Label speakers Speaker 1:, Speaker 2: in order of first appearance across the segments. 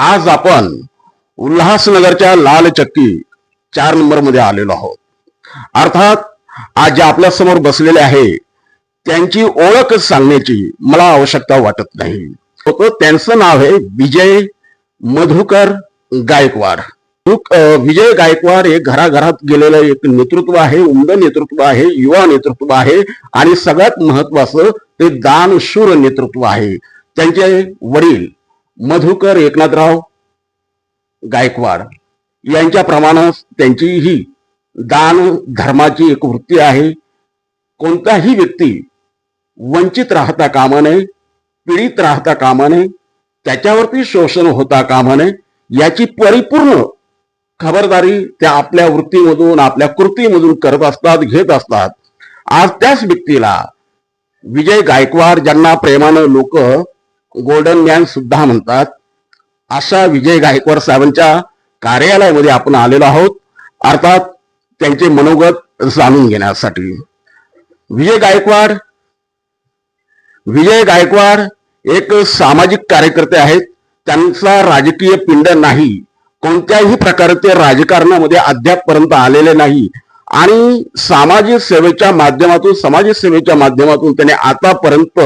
Speaker 1: आज आपण उल्हासनगरच्या लाल चक्की चार नंबरमध्ये आलेलो आहोत. अर्थात आज जे आपल्यासमोर बसलेले आहे त्यांची ओळख सांगण्याची मला आवश्यकता वाटत नाही. त्यांचं नाव आहे विजय मधुकर गायकवाड. विजय गायकवाड हे घराघरात गेलेलं एक नेतृत्व आहे उमद नेतृत्व आहे युवा नेतृत्व आहे आणि सगळ्यात महत्वाचं ते दानशूर नेतृत्व आहे. त्यांचे वडील मधुकर एकनाथराव गायकवाड यांच्याप्रमाणे त्यांची ही दान धर्माची एक वृत्ती आहे. कोणताही व्यक्ती वंचित राहता कामा नये पीडित राहता कामा नये त्याच्यावरती शोषण होता कामा नये याची परिपूर्ण खबरदारी त्या आपल्या वृत्तीमधून आपल्या कृतीमधून करत असतात घेत असतात. आज त्याच व्यक्तीला विजय गायकवाड ज्यांना प्रेमानं लोक गोल्डन मॅन सुद्धा म्हणतात अशा विजय गायकवाड साहेबांच्या कार्यालयामध्ये आपण आलेलो आहोत. अर्थात त्यांचे मनोगत जाणून घेण्यासाठी. विजय गायकवाड विजय गायकवाड एक सामाजिक कार्यकर्ते आहेत. त्यांचा राजकीय पिंड नाही. कोणत्याही प्रकारे ते राजकारणामध्ये अद्यापपर्यंत आलेले नाही. आणि सामाजिक सेवेच्या माध्यमातून सामाजिक सेवेच्या माध्यमातून त्याने आतापर्यंत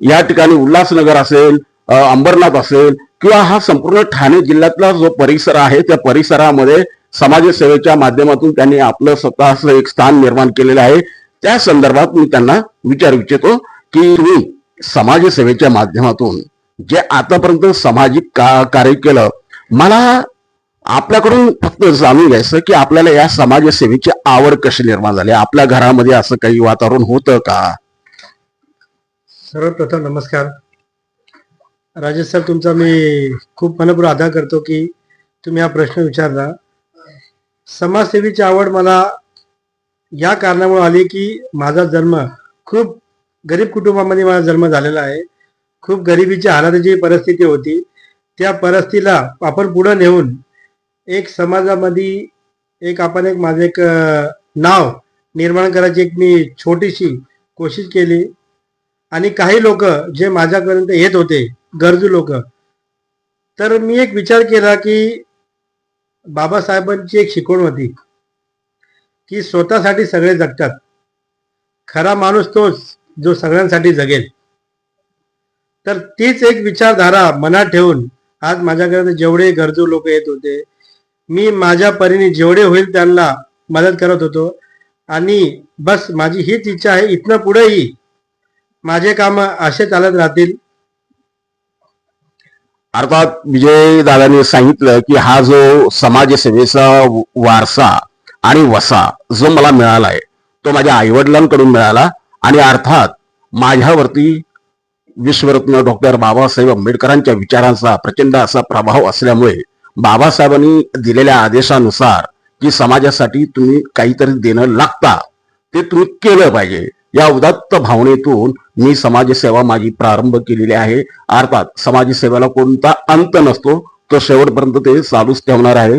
Speaker 1: या ठिकाणी उल्हासनगर असेल अंबरनाथ असेल किंवा हा संपूर्ण ठाणे जिल्ह्यातला जो परिसर आहे त्या परिसरामध्ये समाजसेवेच्या माध्यमातून त्यांनी आपलं स्वतःच एक स्थान निर्माण केलेलं आहे. त्या संदर्भात मी त्यांना विचारू इच्छितो की तुम्ही समाजसेवेच्या माध्यमातून जे आतापर्यंत सामाजिक का कार्य केलं मला आपल्याकडून फक्त जाणून घ्यायचं की आपल्याला या समाजसेवेची आवड कशी निर्माण झाली? आपल्या घरामध्ये असं काही वातावरण होतं का?
Speaker 2: सर्वप्रथम नमस्कार. राजेश सर तुमचा मी खूप मनपूर आदर करतो की तुम्ही हा प्रश्न विचारला. समाजसेवेची आवड मला या कारणामुळे आली की माझा जन्म खूप गरीब कुटुंबामध्ये माझा जन्म झालेला आहे. खूप गरिबीच्या हालातीची परिस्थिती होती. त्या परिस्थितीला आपण पुढं नेऊन एक समाजामध्ये एक आपण एक माझं एक नाव निर्माण करायची एक मी छोटीशी कोशिश केली. आणि काही लोक जे माझ्यापर्यंत येत होते गरजू लोक तर मी एक विचार केला की बाबासाहेबांची एक शिकवण होती की स्वतःसाठी सगळे जगतात. खरा माणूस तोच जो सगळ्यांसाठी जगेल. तर तीच एक विचारधारा मनात ठेवून आज माझ्याकडे जेवढे गरजू लोक येत होते मी माझ्या परीने जेवढे होईल त्यांना मदत करत होतो. आणि बस माझी हीच इच्छा आहे इथनं पुढेही माझे काम असे चालत राहतील.
Speaker 1: अर्थात विजय दादांनी सांगितलं की हा जो समाजसेवेचा वारसा आणि वसा जो मला मिळाला आहे तो माझ्या आईवडिलांकडून मिळाला आणि अर्थात माझ्यावरती विश्वरत्न डॉक्टर बाबासाहेब आंबेडकरांच्या विचारांचा प्रचंड असा प्रभाव असल्यामुळे बाबासाहेबांनी दिलेल्या आदेशानुसार की समाजासाठी तुम्ही काहीतरी देणं लागता ते तुम्ही केलं पाहिजे. या उदात्त भावनेतून मी समाजसेवा माझी प्रारंभ केलेली आहे. अर्थात समाजसेवेला कोणता अंत नसतो तो शेवटपर्यंत ते चालूच ठेवणार आहे.